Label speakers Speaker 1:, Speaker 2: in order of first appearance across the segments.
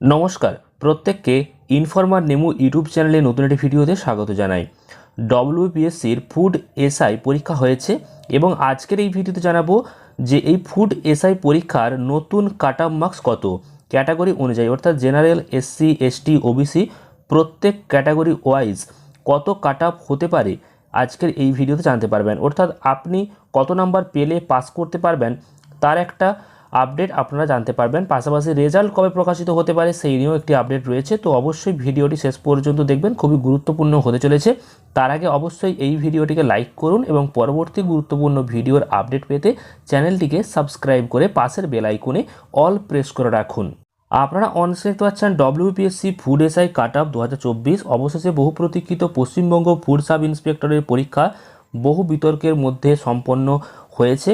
Speaker 1: নমস্কার, প্রত্যেককে ইনফরমার নেমু ইউটিউব চ্যানেলে নতুন একটি ভিডিওতে স্বাগত জানাই। ডব্লিউপিএসসির ফুড এসআই পরীক্ষা হয়েছে এবং আজকের এই ভিডিওতে জানাব যে এই ফুড এসআই পরীক্ষার নতুন কাট অফ মার্কস কত? ক্যাটাগরি অনুযায়ী, অর্থাৎ জেনারেল এসসি এসটি ওবিসি প্রত্যেক ক্যাটাগরি ওয়াইজ কত কাট অফ হতে পারে আজকের এই ভিডিওতে জানতে পারবেন। অর্থাৎ আপনি কত নাম্বার পেলে পাস করতে পারবেন, তার একটা আপডেট আপনারা জানতে পারবেন। পাশাপাশি রেজাল্ট কবে প্রকাশিত হতে পারে সেই নিয়েও একটি আপডেট রয়েছে। তো অবশ্যই ভিডিওটি শেষ পর্যন্ত দেখবেন। খুবই গুরুত্বপূর্ণ হতে চলেছে। তার আগে অবশ্যই এই ভিডিওটিকে লাইক করুন এবং পরবর্তী গুরুত্বপূর্ণ ভিডিওর আপডেট পেতে চ্যানেলটিকে সাবস্ক্রাইব করে পাশের বেল আইকনে অল প্রেস করে রাখুন। আপনারা অনস্ক্রিন দেখতে পাচ্ছেন WBPSC food SI cut off দু হাজার চব্বিশ। অবশেষে বহু প্রতীক্ষিত পশ্চিমবঙ্গ ফুড সাব ইন্সপেক্টরের পরীক্ষা বহু বিতর্কের মধ্যে সম্পন্ন হয়েছে।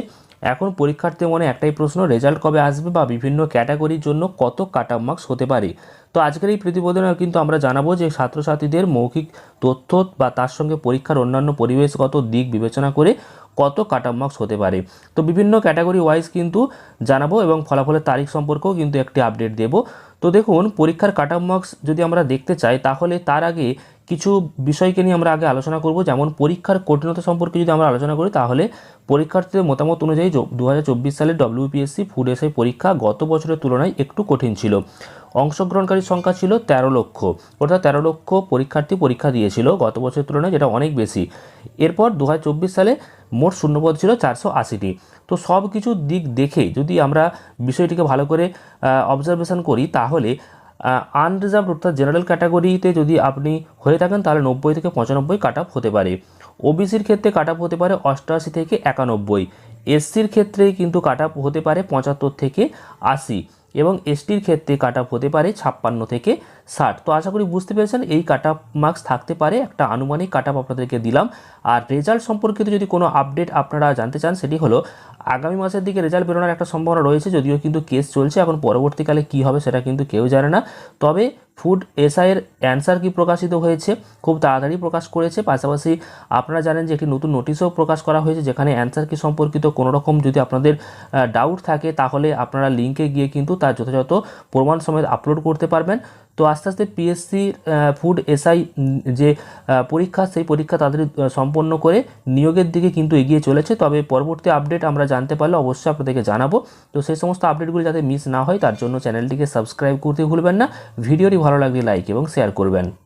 Speaker 1: এখন পরীক্ষার্থীর মনে একটাই প্রশ্ন রেজাল্ট কবে আসবে বা বিভিন্ন ক্যাটাগরির জন্য কত কাট মার্কস হতে পারে? তো আজকের এই প্রতিবেদনে কিন্তু আমরা জানাব যে ছাত্রছাত্রীদের মৌখিক তথ্য বা তার সঙ্গে পরীক্ষার অন্যান্য পরিবেশগত দিক বিবেচনা করে কত কাট মার্কস হতে পারে। তো বিভিন্ন ক্যাটাগরি ওয়াইজ কিন্তু জানাব এবং ফলাফলের তারিখ সম্পর্কেও কিন্তু একটি আপডেট দেব। তো দেখুন, পরীক্ষার কাট মার্কস যদি আমরা দেখতে চাই, তাহলে তার আগে কিছু বিষয়কে নিয়ে আমরা আগে আলোচনা করব। যেমন পরীক্ষার কঠিনতা সম্পর্কে যদি আমরা আলোচনা করি, তাহলে পরীক্ষার্থীদের মতামত অনুযায়ী দু সালের ডব্লিউপিএসসি ফুড এসআই পরীক্ষা গত বছরের তুলনায় একটু কঠিন ছিল। অংশগ্রহণকারীর সংখ্যা ছিল তেরো লক্ষ। অর্থাৎ তেরো লক্ষ পরীক্ষার্থী পরীক্ষা দিয়েছিল গত বছরের তুলনায়, যেটা অনেক বেশি। এরপর দু হাজার চব্বিশ সালে মোট শূন্যপদ ছিল চারশো আশিটি। তো সব কিছু দিক দেখে যদি আমরা বিষয়টিকে ভালো করে অবজারভেশন করি, তাহলে আনরিজার্ভ অর্থাৎ জেনারেল ক্যাটাগরিতে যদি আপনি হয়ে থাকেন, তাহলে নব্বই থেকে পঁচানব্বই কাট আপ হতে পারে। ওবিসির ক্ষেত্রে কাট হতে পারে অষ্টআশি থেকে একানব্বই। এসসির ক্ষেত্রে কিন্তু কাট হতে পারে পঁচাত্তর থেকে আশি। এবং এসটির ক্ষেত্রে কাট অফ হতে পারে ছাপ্পান্ন থেকে ষাট। তো আশা করি বুঝতে পেরেছেন, এই কাট অফ মার্কস থাকতে পারে। একটা আনুমানিক কাট অফ আপনাদেরকে দিলাম। আর রেজাল্ট সম্পর্কিত যদি কোনো আপডেট আপনারা জানতে চান, সেটি হলো আগামী মাসের দিকে রেজাল্ট বেরোনোর একটা সম্ভাবনা রয়েছে, যদিও কিন্তু কেস চলছে। এখন পরবর্তীকালে কি হবে সেটা কিন্তু কেউ জানে না। তবে ফুড এসআইয়ের অ্যান্সার কি প্রকাশিত হয়েছে? খুব তাড়াতাড়ি প্রকাশ করেছে। পাশাপাশি আপনারা জানেন যে একটি নতুন নোটিশও প্রকাশ করা হয়েছে, যেখানে অ্যান্সার কি সম্পর্কিত কোনো রকম যদি আপনাদের ডাউট থাকে, তাহলে আপনারা লিঙ্কে গিয়ে কিন্তু তার যথাযথ প্রমাণ সমেত আপলোড করতে পারবেন। তো আস্তে আস্তে পিএসসি ফুড এসআই যে পরীক্ষা, সেই পরীক্ষা তাদের সম্পন্ন করে নিয়োগের দিকে কিন্তু এগিয়ে চলেছে। তবে পরবর্তী আপডেট আমরা জানতে পারলে অবশ্যই আপনাদেরকে জানাব। তো সেই সমস্ত আপডেটগুলি যাতে মিস না হয়, তার জন্য চ্যানেলটিকে সাবস্ক্রাইব করতে ভুলবেন না। ভিডিওটি ভালো লাগলে লাইক এবং শেয়ার করবেন।